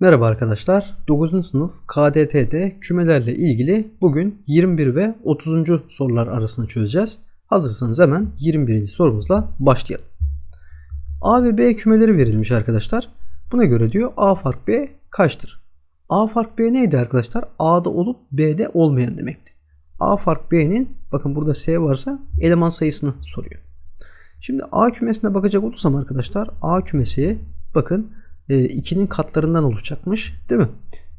Merhaba arkadaşlar. 9. sınıf KDT'de kümelerle ilgili bugün 21 ve 30. sorular arasını çözeceğiz. Hazırsanız hemen 21. sorumuzla başlayalım. A ve B kümeleri verilmiş arkadaşlar. Buna göre diyor A fark B kaçtır? A fark B neydi arkadaşlar? A'da olup B'de olmayan demekti. A fark B'nin bakın burada S varsa eleman sayısını soruyor. Şimdi A kümesine bakacak olursam arkadaşlar A kümesi bakın 2'nin katlarından oluşacakmış. Değil mi?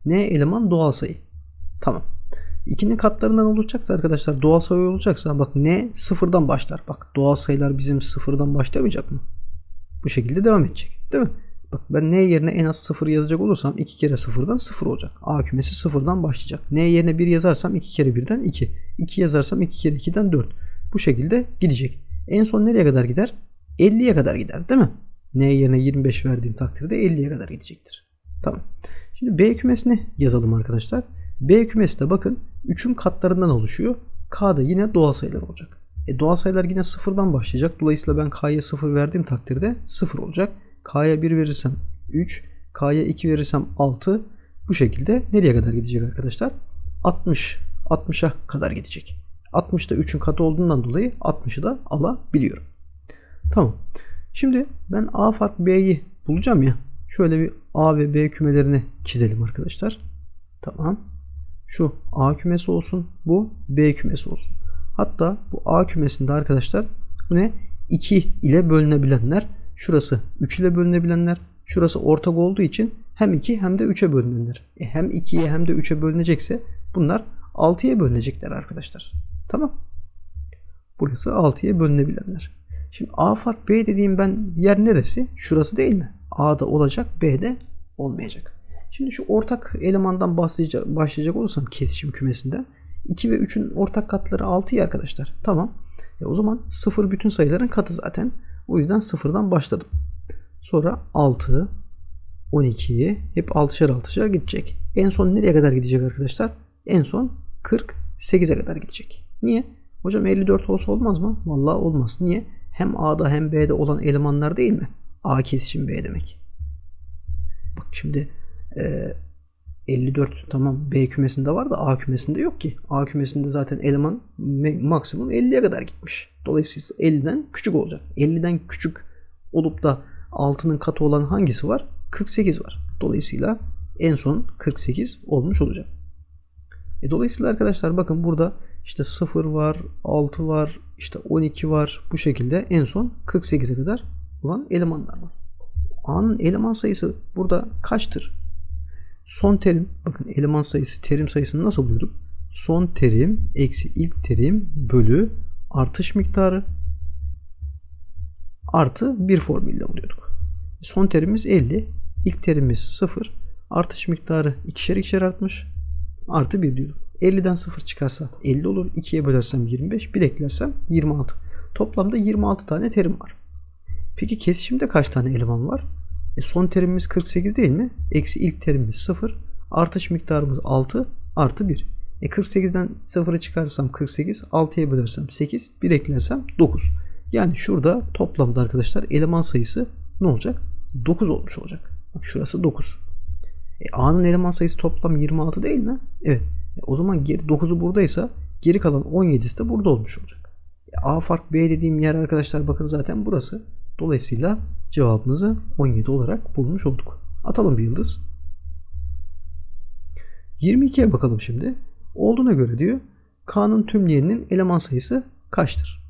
N eleman doğal sayı. Tamam. 2'nin katlarından oluşacaksa arkadaşlar doğal sayı olacaksa bak N sıfırdan başlar. Bak doğal sayılar bizim sıfırdan başlamayacak mı? Bu şekilde devam edecek. Değil mi? Bak ben N yerine en az 0 yazacak olursam 2 kere 0'dan 0 olacak. A kümesi 0'dan başlayacak. N yerine 1 yazarsam 2 kere 1'den 2. 2 yazarsam 2 kere 2'den 4. Bu şekilde gidecek. En son nereye kadar gider? 50'ye kadar gider değil mi? N yerine 25 verdiğim takdirde 50'ye kadar gidecektir. Tamam. Şimdi B kümesini yazalım arkadaşlar. B kümesi de bakın 3'ün katlarından oluşuyor. K'da yine doğal sayılar olacak. E doğal sayılar yine sıfırdan başlayacak. Dolayısıyla ben K'ya 0 verdiğim takdirde 0 olacak. K'ya 1 verirsem 3, K'ya 2 verirsem 6. Bu şekilde nereye kadar gidecek arkadaşlar? 60. 60'a kadar gidecek. 60 da 3'ün katı olduğundan dolayı 60'ı da alabiliyorum. Tamam. Şimdi ben A farklı B'yi bulacağım ya. Şöyle bir A ve B kümelerini çizelim arkadaşlar. Tamam. Şu A kümesi olsun. Bu B kümesi olsun. Hatta bu A kümesinde arkadaşlar bu ne? 2 ile bölünebilenler. Şurası 3 ile bölünebilenler. Şurası ortak olduğu için hem 2 hem de 3'e bölünenler. E hem 2'ye hem de 3'e bölünecekse bunlar 6'ya bölünecekler arkadaşlar. Tamam. Burası 6'ya bölünebilenler. Şimdi A fark B dediğim ben yer neresi? Şurası değil mi? A'da olacak, B'de olmayacak. Şimdi şu ortak elemandan başlayacak, başlayacak olursam kesişim kümesinden 2 ve 3'ün ortak katları 6 ya arkadaşlar. Tamam. E o zaman 0 bütün sayıların katı zaten. O yüzden 0'dan başladım. Sonra 6, 12'yi hep 6'şer 6'şer gidecek. En son nereye kadar gidecek arkadaşlar? En son 48'e kadar gidecek. Niye? Hocam 54 olsa olmaz mı? Vallahi olmaz. Niye? Hem A'da hem B'de olan elemanlar değil mi? A kesişim B demek. Bak şimdi e, 54 tamam B kümesinde var da A kümesinde yok ki. A kümesinde zaten eleman maksimum 50'ye kadar gitmiş. Dolayısıyla 50'den küçük olacak. 50'den küçük olup da 6'nın katı olan hangisi var? 48 var. Dolayısıyla en son 48 olmuş olacak. E dolayısıyla arkadaşlar bakın burada işte 0 var, 6 var, işte 12 var. Bu şekilde en son 48'e kadar olan elemanlar var. A'nın eleman sayısı burada kaçtır? Son terim, bakın eleman sayısı, terim sayısını nasıl buluyorduk? Son terim eksi ilk terim bölü artış miktarı artı bir formülle buluyorduk. Son terimimiz 50, ilk terimimiz 0, artış miktarı ikişer ikişer artmış, artı 1 diyorduk. 50'den 0 çıkarsa 50 olur. 2'ye bölersem 25. 1 eklersem 26. Toplamda 26 tane terim var. Peki kesişimde kaç tane eleman var? E son terimimiz 48 değil mi? Eksi ilk terimimiz 0. Artış miktarımız 6 artı 1. E 48'den 0'ı çıkarsam 48. 6'ya bölersem 8. 1 eklersem 9. Yani şurada toplamda arkadaşlar eleman sayısı ne olacak? 9 olmuş olacak. Bak şurası 9. E, A'nın eleman sayısı toplam 26 değil mi? Evet. O zaman geri 9'u buradaysa geri kalan 17'si de burada olmuş olacak. E, A fark B dediğim yer arkadaşlar bakın zaten burası. Dolayısıyla cevabımızı 17 olarak bulmuş olduk. Atalım bir yıldız. 22'ye bakalım şimdi. Olduğuna göre diyor K'nın tümleyeninin eleman sayısı kaçtır?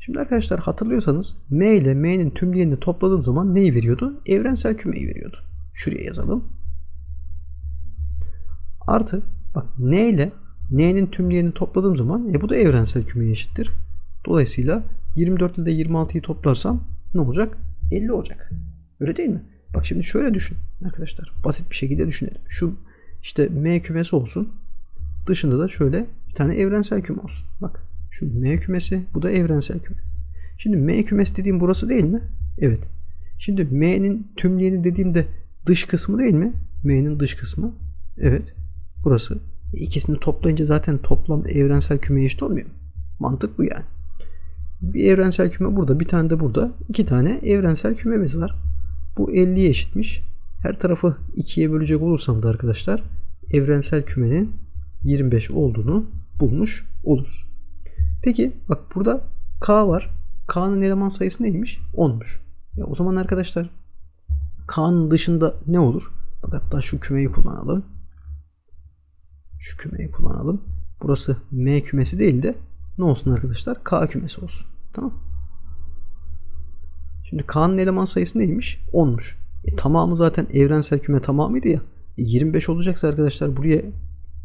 Şimdi arkadaşlar hatırlıyorsanız M ile M'nin tümleyenini topladığım zaman neyi veriyordu? Evrensel kümeyi veriyordu. Şuraya yazalım. Artı bak N ile N'nin tümleyeni topladığım zaman e bu da evrensel kümeye eşittir. Dolayısıyla 24 ile de 26'yı toplarsam ne olacak? 50 olacak. Öyle değil mi? Bak şimdi şöyle düşün arkadaşlar. Basit bir şekilde düşünelim. Şu işte M kümesi olsun. Dışında da şöyle bir tane evrensel küme olsun. Bak şu M kümesi bu da evrensel küme. Şimdi M kümesi dediğim burası değil mi? Evet. Şimdi M'nin tümleyeni dediğimde dış kısmı değil mi? M'nin dış kısmı. Evet. Burası. İkisini toplayınca zaten toplam evrensel kümeye eşit olmuyor mu? Mantık bu yani. Bir evrensel küme burada, bir tane de burada. iki tane evrensel kümemiz var. Bu 50'ye eşitmiş. Her tarafı 2'ye bölecek olursam da arkadaşlar evrensel kümenin 25 olduğunu bulmuş oluruz. Peki bak burada K var. K'nın eleman sayısı neymiş? 10'muş. Ya o zaman arkadaşlar K'nın dışında ne olur? Bak hatta şu kümeyi kullanalım. Şu kümeyi kullanalım. Burası M kümesi değil de ne olsun arkadaşlar? K kümesi olsun. Tamam. Şimdi K'nın eleman sayısı neymiş? 10'muş. E, tamamı zaten evrensel küme tamamıydı ya. E, 25 olacaksa arkadaşlar buraya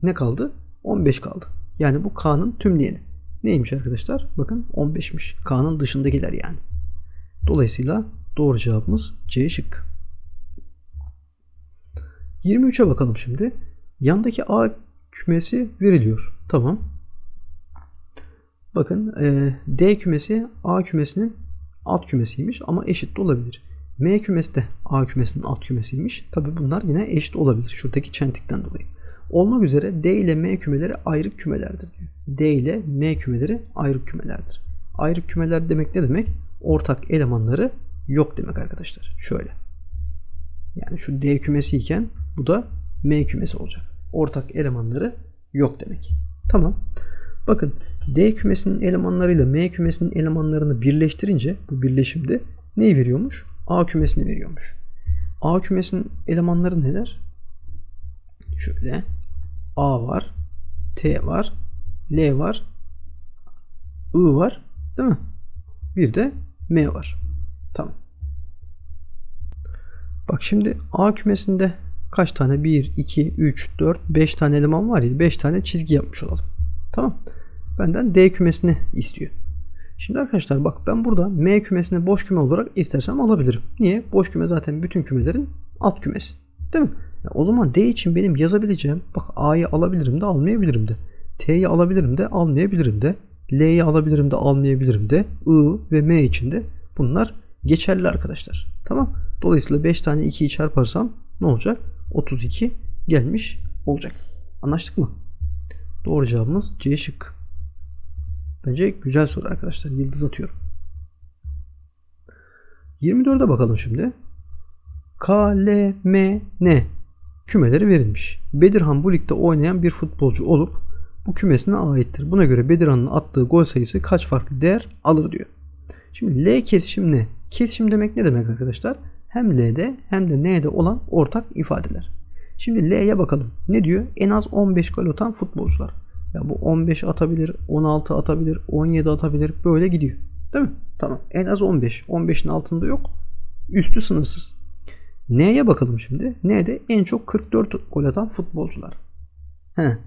ne kaldı? 15 kaldı. Yani bu K'nın tümleyeni. Neymiş arkadaşlar? Bakın 15'miş. K'nın dışındakiler yani. Dolayısıyla doğru cevabımız C şık. 23'e bakalım şimdi. Yandaki A kümesi veriliyor. Tamam. Bakın e, D kümesi A kümesinin alt kümesiymiş ama eşit de olabilir. M kümesi de A kümesinin alt kümesiymiş. Tabi bunlar yine eşit olabilir. Şuradaki çentikten dolayı. Olmak üzere D ile M kümeleri ayrı kümelerdir diyor. D ile M kümeleri ayrı kümelerdir. Ayrı kümeler demek ne demek? Ortak elemanları yok demek arkadaşlar. Şöyle. Yani şu D kümesi iken bu da M kümesi olacak. Ortak elemanları yok demek. Tamam. Bakın D kümesinin elemanlarıyla M kümesinin elemanlarını birleştirince bu birleşimde neyi veriyormuş? A kümesini veriyormuş. A kümesinin elemanları neler? Şöyle A var, T var, L var, I var, değil mi? Bir de M var. Tamam. Bak şimdi A kümesinde kaç tane? 1, 2, 3, 4, 5 tane eleman var ya 5 tane çizgi yapmış olalım. Tamam. Benden D kümesini istiyor. Şimdi arkadaşlar bak ben burada M kümesini boş küme olarak istersem alabilirim. Niye? Boş küme zaten bütün kümelerin alt kümesi. Değil mi? Ya o zaman D için benim yazabileceğim bak A'yı alabilirim de almayabilirim de. T'yi alabilirim de almayabilirim de. L'yi alabilirim de almayabilirim de. I ve M için de bunlar geçerli arkadaşlar. Tamam. Dolayısıyla 5 tane 2'yi çarparsam ne olacak? 32 gelmiş olacak. Anlaştık mı? Doğru cevabımız C şık. Bence güzel soru arkadaşlar. Yıldız atıyorum. 24'e bakalım şimdi. K, L, M, N kümeleri verilmiş. Bedirhan bu ligde oynayan bir futbolcu olup bu kümesine aittir. Buna göre Bedirhan'ın attığı gol sayısı kaç farklı değer alır diyor. Şimdi L kesişim ne? Kesişim demek ne demek arkadaşlar? Hem L'de hem de N'de olan ortak ifadeler. Şimdi L'ye bakalım. Ne diyor? En az 15 gol atan futbolcular. Ya bu 15 atabilir, 16 atabilir, 17 atabilir. Böyle gidiyor. Değil mi? Tamam. En az 15. 15'in altında yok. Üstü sınırsız. N'ye bakalım şimdi. N'de en çok 44 gol atan futbolcular. He.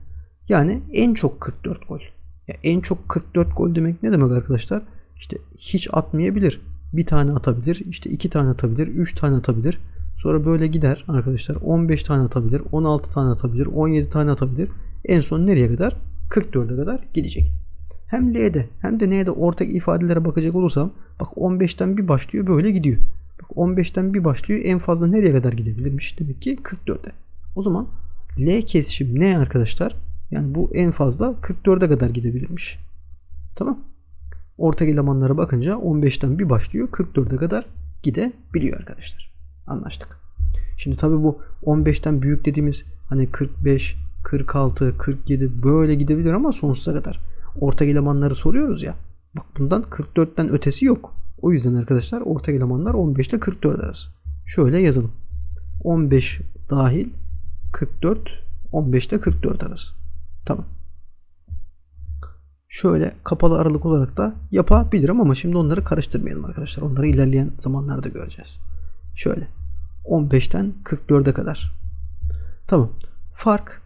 Yani en çok 44 gol. Ya en çok 44 gol demek ne demek arkadaşlar? İşte hiç atmayabilir. Bir tane atabilir, işte iki tane atabilir, üç tane atabilir. Sonra böyle gider arkadaşlar. 15 tane atabilir, 16 tane atabilir, 17 tane atabilir. En son nereye kadar? 44'e kadar gidecek. Hem L'de hem de N'de ortak ifadelere bakacak olursam bak 15'ten bir başlıyor böyle gidiyor. Bak 15'ten bir başlıyor en fazla nereye kadar gidebilirmiş? Demek ki 44'e. O zaman L kesişim ne arkadaşlar? Yani bu en fazla 44'e kadar gidebilirmiş. Tamam. Ortak elemanlara bakınca 15'ten bir başlıyor 44'e kadar gidebiliyor arkadaşlar. Anlaştık. Şimdi tabi bu 15'ten büyük dediğimiz hani 45, 46, 47 böyle gidebilir ama sonsuza kadar. Ortak elemanları soruyoruz ya. Bak bundan 44'ten ötesi yok. O yüzden arkadaşlar ortak elemanlar 15 ile 44 arası. Şöyle yazalım. 15 dahil 44 15 ile 44 arası. Tamam. Şöyle kapalı aralık olarak da yapabilirim ama şimdi onları karıştırmayalım arkadaşlar. Onları ilerleyen zamanlarda göreceğiz. Şöyle 15'ten 44'e kadar. Tamam. Fark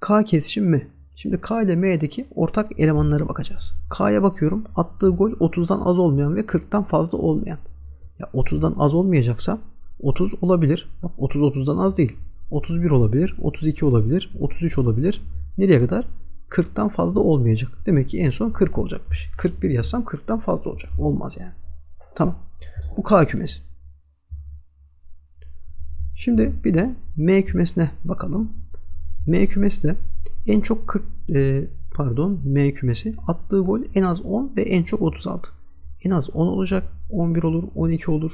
K kesişim M. Şimdi K ile M'deki ortak elemanlara bakacağız. K'ya bakıyorum. Attığı gol 30'dan az olmayan ve 40'tan fazla olmayan. Ya 30'dan az olmayacaksa 30 olabilir. Bak 30 30'dan az değil. 31 olabilir, 32 olabilir, 33 olabilir. Nereye kadar? 40'tan fazla olmayacak. Demek ki en son 40 olacakmış. 41 yazsam 40'tan fazla olacak. Olmaz yani. Tamam. Bu K kümesi. Şimdi bir de M kümesine bakalım. M kümesi de en çok 40 e, pardon M kümesi attığı gol en az 10 ve en çok 36. En az 10 olacak. 11 olur, 12 olur.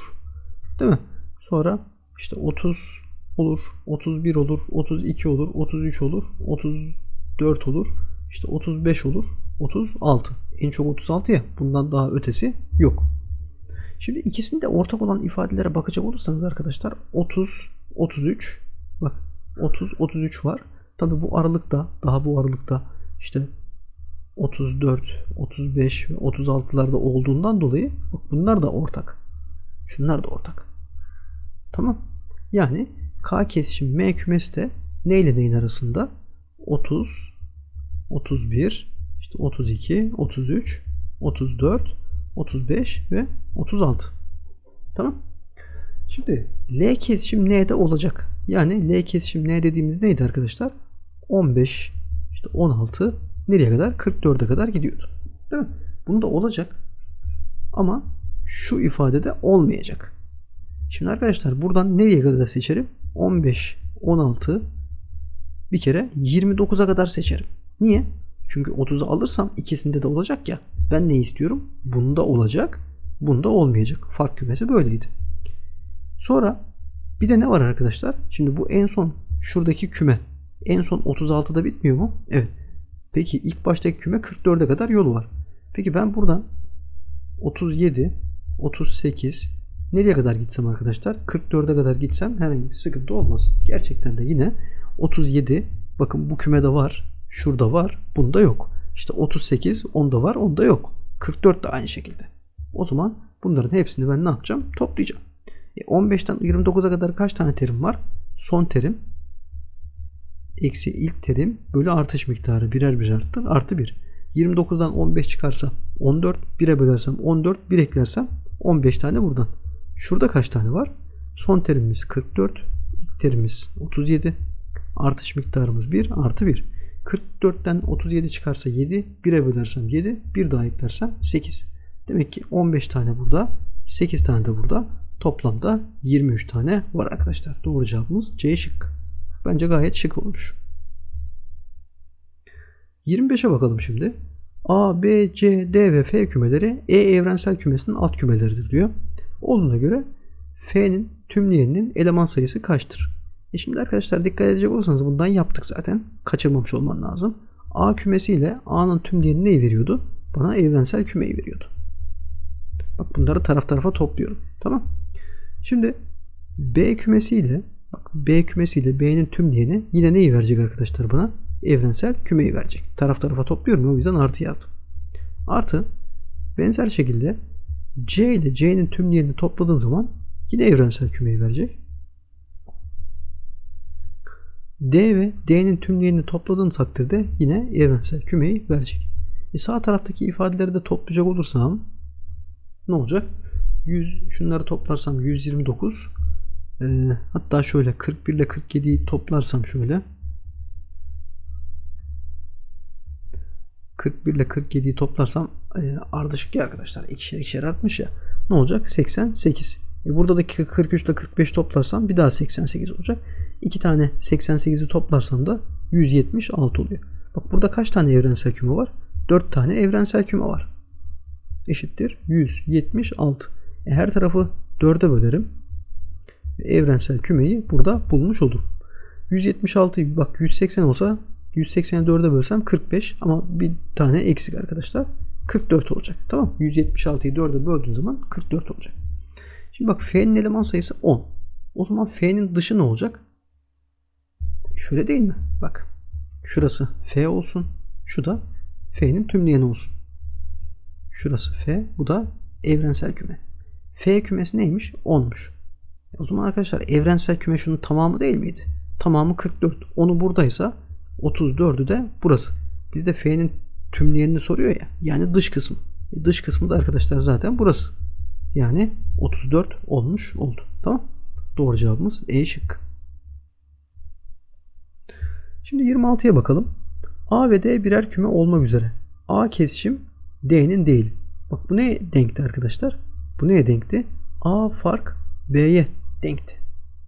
Değil mi? Sonra işte 30, olur, 31 olur, 32 olur, 33 olur, 34 olur, işte 35 olur, 36. En çok 36 ya. Bundan daha ötesi yok. Şimdi ikisinde ortak olan ifadelere bakacak olursanız arkadaşlar 30, 33 bak 30, 33 var. Tabi bu aralıkta daha bu aralıkta işte 34, 35 ve 36'larda olduğundan dolayı bak bunlar da ortak. Şunlar da ortak. Tamam. Yani K kesişim M kümesi de ne ile neyin arasında? 30, 31, işte 32, 33, 34, 35 ve 36. Tamam. Şimdi L kesişim N'de olacak. Yani L kesişim N dediğimiz neydi arkadaşlar? 15, işte 16 nereye kadar? 44'e kadar gidiyordu. Değil mi? Bunda olacak. Ama şu ifadede olmayacak. Şimdi arkadaşlar buradan nereye kadar seçerim? 15, 16 bir kere 29'a kadar seçerim. Niye? Çünkü 30'u alırsam ikisinde de olacak ya. Ben ne istiyorum? Bunda olacak. Bunda olmayacak. Fark kümesi böyleydi. Sonra bir de ne var arkadaşlar? Şimdi bu en son şuradaki küme. En son 36'da bitmiyor mu? Evet. Peki ilk baştaki küme 44'e kadar yolu var. Peki ben buradan 37, 38 nereye kadar gitsem arkadaşlar? 44'e kadar gitsem herhangi bir sıkıntı olmaz. Gerçekten de yine 37 bakın bu kümede var. Şurada var. Bunda yok. İşte 38 onda var. Onda yok. 44 de aynı şekilde. O zaman bunların hepsini ben ne yapacağım? Toplayacağım. E 15'ten 29'a kadar kaç tane terim var? Son terim eksi ilk terim bölü artış miktarı birer birer arttır. Artı 1. 29'dan 15 çıkarsa 14. 1'e bölersem 14. 1 eklersem 15 tane buradan. Şurada kaç tane var? Son terimimiz 44. İlk terimimiz 37. Artış miktarımız 1 artı 1. 44'ten 37 çıkarsa 7. 1'e bölersem 7. Bir daha eklersem 8. Demek ki 15 tane burada. 8 tane de burada. Toplamda 23 tane var arkadaşlar. Doğru cevabımız C şık. Bence gayet şık olmuş. 25'e bakalım şimdi. A, B, C, D ve F kümeleri E evrensel kümesinin alt kümeleridir diyor. Olduğuna göre F'nin tümleyeninin eleman sayısı kaçtır? E şimdi arkadaşlar dikkat edecek olursanız bundan yaptık zaten. Kaçırmamış olman lazım. A kümesi ile A'nın tümleyeni neyi veriyordu? Bana evrensel kümeyi veriyordu. Bak bunları taraf tarafa topluyorum. Tamam. Şimdi B kümesi ile bak B kümesi ile B'nin tümleyeni yine neyi verecek arkadaşlar bana? Evrensel kümeyi verecek. Taraf tarafa topluyorum o yüzden artı yazdım. Artı benzer şekilde C ile C'nin tümleyenini topladığım zaman yine evrensel kümeyi verecek. D ve D'nin tümleyenini topladığım takdirde yine evrensel kümeyi verecek. E sağ taraftaki ifadeleri de toplayacak olursam ne olacak? 100 şunları toplarsam 129 e, hatta şöyle 41 ile 47'yi toplarsam şöyle 41 ile 47'yi toplarsam e, ardışık ya arkadaşlar ikişer ikişer artmış ya ne olacak 88 e burada da 43 ile 45 toplarsam bir daha 88 olacak. 2 tane 88'i toplarsam da 176 oluyor. Bak burada kaç tane evrensel küme var? 4 tane evrensel küme var. Eşittir 176. E her tarafı 4'e bölerim. Evrensel kümeyi burada bulmuş olurum. 176'yı bak 180 olsa 180'i 4'e bölsem 45 ama bir tane eksik arkadaşlar. 44 olacak. Tamam 176'yı 4'e böldüğün zaman 44 olacak. Şimdi bak F'nin eleman sayısı 10. O zaman F'nin dışı ne olacak? Şöyle değil mi? Bak. Şurası F olsun. Şu da F'nin tümleyeni olsun. Şurası F. Bu da evrensel küme. F kümesi neymiş? 10'muş. E o zaman arkadaşlar evrensel küme şunun tamamı değil miydi? Tamamı 44. Onu buradaysa 34'ü de burası. Bizde F'nin tümleyenini soruyor ya. Yani dış kısmı. E dış kısmı da arkadaşlar zaten burası. Yani 34 olmuş oldu. Tamam. Doğru cevabımız E şık. Şimdi 26'ya bakalım. A ve D birer küme olmak üzere. A kesişim D'nin değil. Bak bu neye denkti arkadaşlar? Bu neye denkti? A fark B'ye denkti.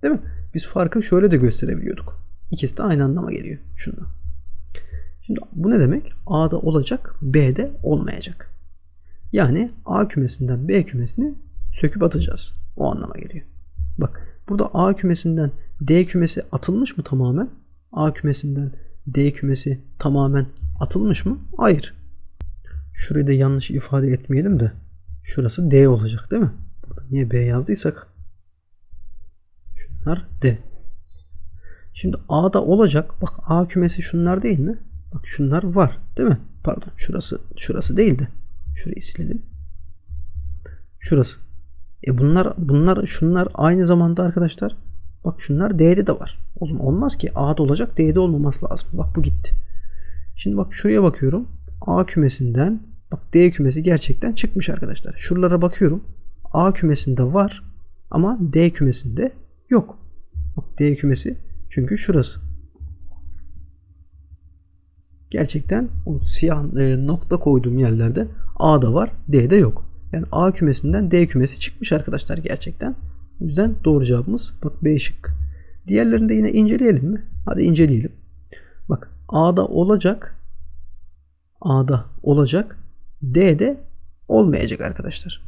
Değil mi? Biz farkı şöyle de gösterebiliyorduk. İkisi de aynı anlama geliyor. Şundan. Şimdi bu ne demek? A'da olacak, B'de olmayacak. Yani A kümesinden B kümesini söküp atacağız. O anlama geliyor. Bak burada A kümesinden D kümesi atılmış mı tamamen? A kümesinden D kümesi tamamen atılmış mı? Hayır. Şurayı da yanlış ifade etmeyelim de. Şurası D olacak değil mi? Burada niye B yazdıysak? Şunlar D. Şimdi A'da olacak. Bak A kümesi şunlar değil mi? Bak şunlar var değil mi? Pardon şurası şurası değildi. Şurayı silelim. Şurası. E bunlar bunlar şunlar aynı zamanda arkadaşlar. Bak şunlar D'de de var. O zaman olmaz ki A'da olacak D'de olmaması lazım. Bak bu gitti. Şimdi bak şuraya bakıyorum. A kümesinden bak D kümesi gerçekten çıkmış arkadaşlar. Şuralara bakıyorum. A kümesinde var ama D kümesinde yok. Bak D kümesi çünkü şurası. Gerçekten o siyah e, nokta koyduğum yerlerde A'da var, D'de yok. Yani A kümesinden D kümesi çıkmış arkadaşlar gerçekten. O yüzden doğru cevabımız bak B şık. Diğerlerini de yine inceleyelim mi? Hadi inceleyelim. Bak A'da olacak. A'da olacak. D'de olmayacak arkadaşlar.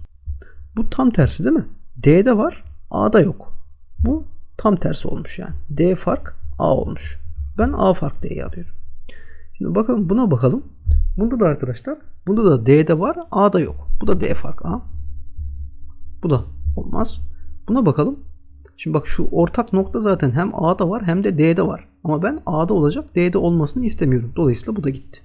Bu tam tersi değil mi? D'de var, A'da yok. Bu tam tersi olmuş yani. D fark A olmuş. Ben A fark D'yi alıyorum. Şimdi bakalım buna bakalım. Bunda da arkadaşlar bunda da D'de var A'da yok. Bu da D fark A. Bu da olmaz. Buna bakalım. Şimdi bak şu ortak nokta zaten hem A'da var hem de D'de var. Ama ben A'da olacak D'de olmasını istemiyorum. Dolayısıyla bu da gitti.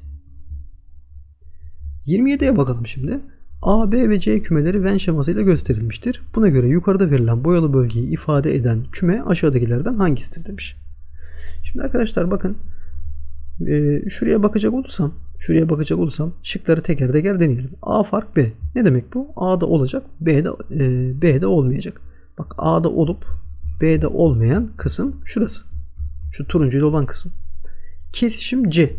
27'ye bakalım şimdi. A, B ve C kümeleri Venn şemasıyla gösterilmiştir. Buna göre yukarıda verilen boyalı bölgeyi ifade eden küme aşağıdakilerden hangisidir demiş. Şimdi arkadaşlar bakın e, şuraya bakacak olursam şuraya bakacak olursam şıkları teker teker deneyelim. A fark B. Ne demek bu? A'da olacak B'de e, B'de olmayacak. Bak A'da olup B'de olmayan kısım şurası. Şu turuncuyla olan kısım. Kesişim C.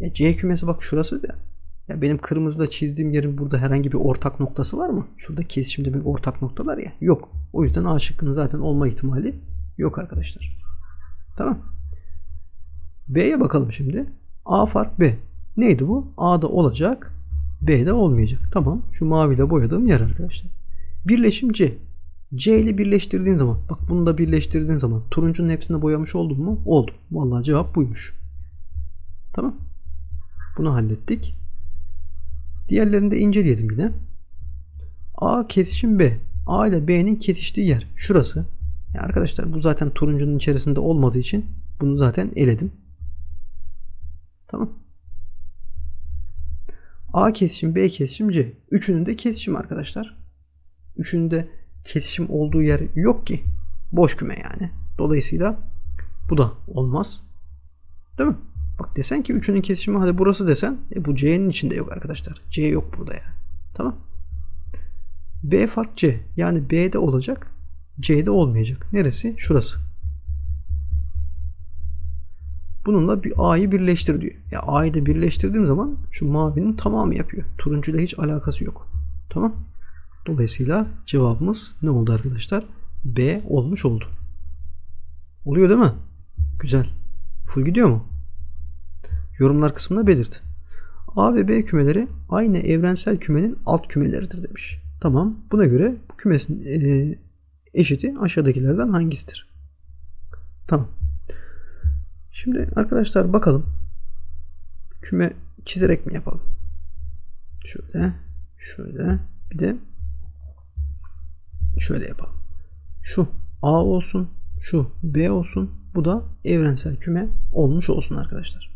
Ya C kümesi bak şurası da. Ya benim kırmızıda çizdiğim yerin burada herhangi bir ortak noktası var mı? Şurada kesişimde bir ortak noktalar ya. Yok. O yüzden A şıkkının zaten olma ihtimali yok arkadaşlar. Tamam. B'ye bakalım şimdi. A fark B. Neydi bu? A'da olacak. B'de olmayacak. Tamam. Şu maviyle boyadığım yer arkadaşlar. Birleşim C. C ile birleştirdiğin zaman bak bunu da birleştirdiğin zaman turuncunun hepsini boyamış oldun mu? Oldum. Vallahi cevap buymuş. Tamam. Bunu hallettik. Diğerlerini de inceleyelim yine. A kesişim B. A ile B'nin kesiştiği yer. Şurası. Yani arkadaşlar bu zaten turuncunun içerisinde olmadığı için bunu zaten eledim. Tamam. A kesişim, B kesişim, C. Üçünün de kesişim arkadaşlar. Üçünün de kesişim olduğu yer yok ki. Boş küme yani. Dolayısıyla bu da olmaz. Değil mi? Bak desen ki üçünün kesişimi hadi burası desen e bu C'nin içinde yok arkadaşlar. C yok burada yani. Tamam. B fark C. Yani B'de olacak. C'de olmayacak. Neresi? Şurası. Bununla bir A'yı birleştir diyor. Ya A'yı da birleştirdiğim zaman şu mavinin tamamı yapıyor. Turuncuyla hiç alakası yok. Tamam. Dolayısıyla cevabımız ne oldu arkadaşlar? B olmuş oldu. Oluyor değil mi? Güzel. Full gidiyor mu? Yorumlar kısmında belirt. A ve B kümeleri aynı evrensel kümenin alt kümeleridir demiş. Tamam. Buna göre bu kümesin e, eşiti aşağıdakilerden hangisidir? Tamam. Şimdi arkadaşlar bakalım. Küme çizerek mi yapalım? Şöyle, şöyle, bir de şöyle yapalım. Şu A olsun, şu B olsun. Bu da evrensel küme olmuş olsun arkadaşlar.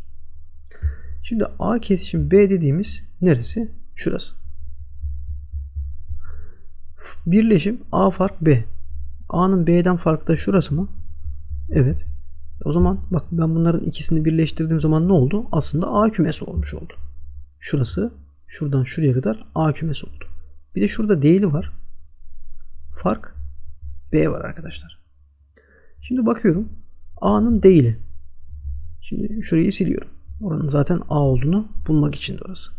Şimdi A kesişim B dediğimiz neresi? Şurası. Birleşim A fark B. A'nın B'den farkı da şurası mı? Evet. O zaman bak ben bunların ikisini birleştirdiğim zaman ne oldu? Aslında A kümesi olmuş oldu. Şurası şuradan şuraya kadar A kümesi oldu. Bir de şurada değili var. Fark B var arkadaşlar. Şimdi bakıyorum. A'nın değili. Şimdi şurayı siliyorum. Oranın zaten A olduğunu bulmak için orası.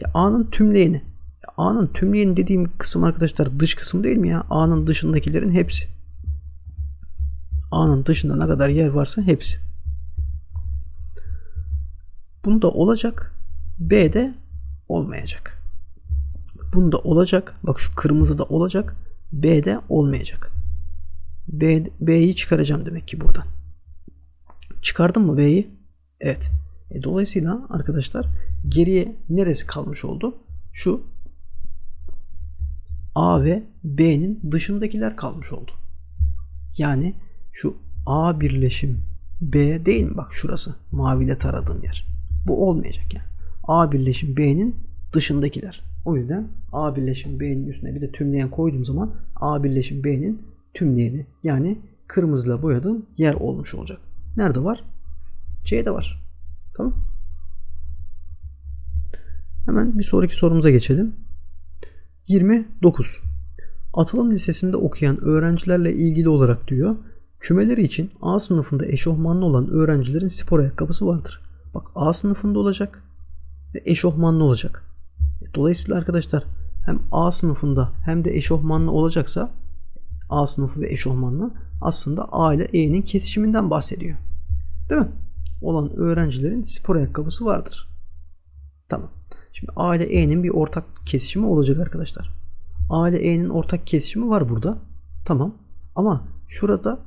Ya A'nın tümleyeni. Ya A'nın tümleyeni dediğim kısım arkadaşlar dış kısım değil mi ya? A'nın dışındakilerin hepsi. A'nın dışında ne kadar yer varsa hepsi. Bunda olacak. B'de olmayacak. Bunda olacak. Bak şu kırmızı da olacak. B'de olmayacak. B, B'yi çıkaracağım demek ki buradan. Çıkardım mı B'yi? Evet. E, dolayısıyla arkadaşlar geriye neresi kalmış oldu? Şu A ve B'nin dışındakiler kalmış oldu. Yani şu A birleşim B değil mi? Bak şurası maviyle taradığım yer. Bu olmayacak yani. A birleşim B'nin dışındakiler. O yüzden A birleşim B'nin üstüne bir de tümleyen koyduğum zaman A birleşim B'nin tümleyeni yani kırmızıyla boyadığım yer olmuş olacak. Nerede var? C'de var. Tamam. Hemen bir sonraki sorumuza geçelim. 29. Atılım Lisesi'nde okuyan öğrencilerle ilgili olarak diyor. Kümeleri için A sınıfında eşofmanlı olan öğrencilerin spor ayakkabısı vardır. Bak A sınıfında olacak ve eşofmanlı olacak. Dolayısıyla arkadaşlar hem A sınıfında hem de eşofmanlı olacaksa A sınıfı ve eşofmanlı aslında A ile E'nin kesişiminden bahsediyor. Değil mi? Olan öğrencilerin spor ayakkabısı vardır. Tamam. Şimdi A ile E'nin bir ortak kesişimi olacak arkadaşlar. A ile E'nin ortak kesişimi var burada. Tamam. Ama şurada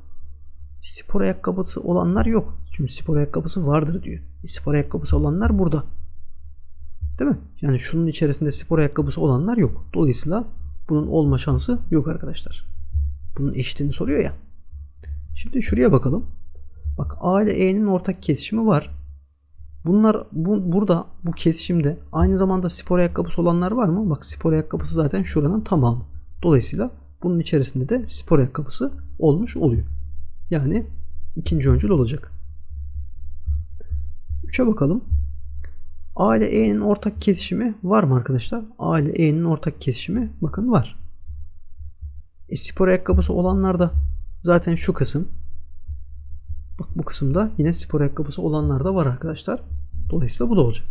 spor ayakkabısı olanlar yok. Çünkü spor ayakkabısı vardır diyor. E, spor ayakkabısı olanlar burada. Değil mi? Yani şunun içerisinde spor ayakkabısı olanlar yok. Dolayısıyla bunun olma şansı yok arkadaşlar. Bunun eşitini soruyor ya. Şimdi şuraya bakalım. Bak A ile E'nin ortak kesişimi var. Bunlar bu, burada bu kesişimde aynı zamanda spor ayakkabısı olanlar var mı? Bak spor ayakkabısı zaten şuranın tamamı. Dolayısıyla bunun içerisinde de spor ayakkabısı olmuş oluyor. Yani ikinci öncül olacak. 3'e bakalım. A ile E'nin ortak kesişimi var mı arkadaşlar? A ile E'nin ortak kesişimi bakın var. E, spor ayakkabısı olanlar da zaten şu kısım. Bak bu kısımda yine spor ayakkabısı olanlar da var arkadaşlar. Dolayısıyla bu da olacak.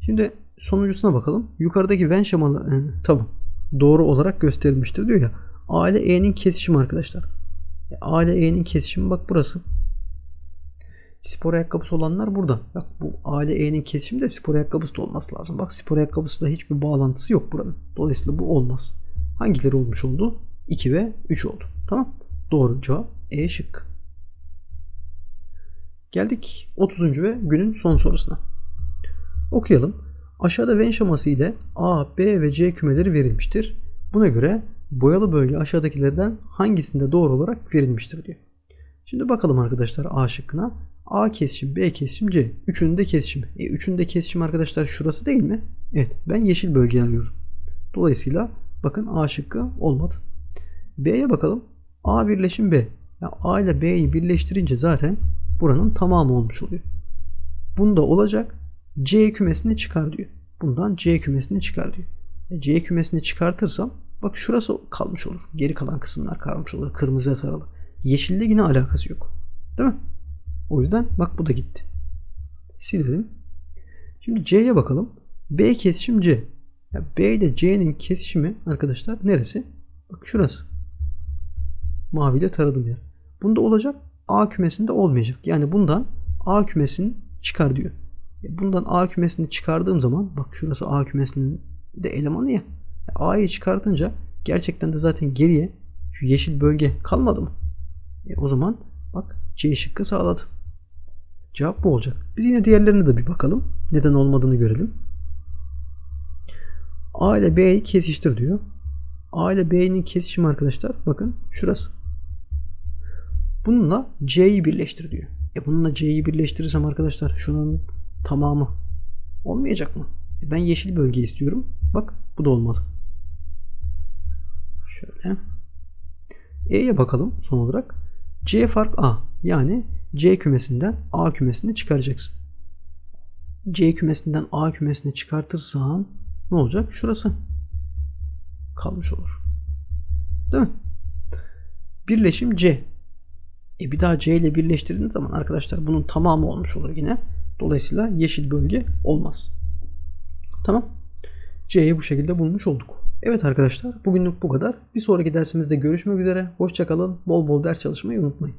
Şimdi sonuncusuna bakalım. Yukarıdaki Venn şemalı e, tamam. Doğru olarak gösterilmiştir diyor ya. A ile E'nin kesişimi arkadaşlar. E, A ile E'nin kesişimi bak burası. Spor ayakkabısı olanlar burada. Bak bu A ile E'nin kesişimi de spor ayakkabısı da olması lazım. Bak spor ayakkabısı da hiçbir bağlantısı yok buranın. Dolayısıyla bu olmaz. Hangileri olmuş oldu? 2 ve 3 oldu. Tamam. Doğru cevap E şık. Geldik 30. ve günün son sorusuna. Okuyalım. Aşağıda Venn şeması ile A, B ve C kümeleri verilmiştir. Buna göre boyalı bölge aşağıdakilerden hangisinde doğru olarak verilmiştir diyor. Şimdi bakalım arkadaşlar A şıkkına. A kesişim, B kesişim, C. Üçünün de kesişimi. E, üçünün de kesişimi arkadaşlar şurası değil mi? Evet ben yeşil bölge alıyorum. Dolayısıyla bakın A şıkkı olmadı. B'ye bakalım. A birleşim B. Ya A ile B'yi birleştirince zaten buranın tamamı olmuş oluyor. Bunda olacak C kümesini çıkar diyor. Bundan C kümesini çıkar diyor. E, C kümesini çıkartırsam bak şurası kalmış olur. Geri kalan kısımlar kalmış olur. Kırmızıya taralı. Yeşille yine alakası yok. Değil mi? O yüzden bak bu da gitti. Silelim. Şimdi C'ye bakalım. B kesişim C. Ya B ile C'nin kesişimi arkadaşlar neresi? Bak şurası. Maviyle taradım yer. Bunda olacak. A kümesinde olmayacak. Yani bundan A kümesini çıkar diyor. Bundan A kümesini çıkardığım zaman bak şurası A kümesinin de elemanı ya. A'yı çıkartınca gerçekten de zaten geriye şu yeşil bölge kalmadı mı? E o zaman bak C şıkkı sağladı. Cevap bu olacak. Biz yine diğerlerine de bir bakalım. Neden olmadığını görelim. A ile B'yi kesiştir diyor. A ile B'nin kesişimi arkadaşlar bakın şurası. Bununla C'yi birleştir diyor. E bununla C'yi birleştirirsem arkadaşlar şunun tamamı olmayacak mı? E ben yeşil bölge istiyorum. Bak bu da olmadı. Şöyle. E'ye bakalım son olarak. C fark A. Yani C kümesinden A kümesini çıkaracaksın. C kümesinden A kümesini çıkartırsam ne olacak? Şurası kalmış olur. Değil mi? Birleşim C. E bir daha C ile birleştirdiğiniz zaman arkadaşlar bunun tamamı olmuş olur yine. Dolayısıyla yeşil bölge olmaz. Tamam. C'yi bu şekilde bulmuş olduk. Evet arkadaşlar bugünlük bu kadar. Bir sonraki dersimizde görüşmek üzere. Hoşçakalın. Bol bol ders çalışmayı unutmayın.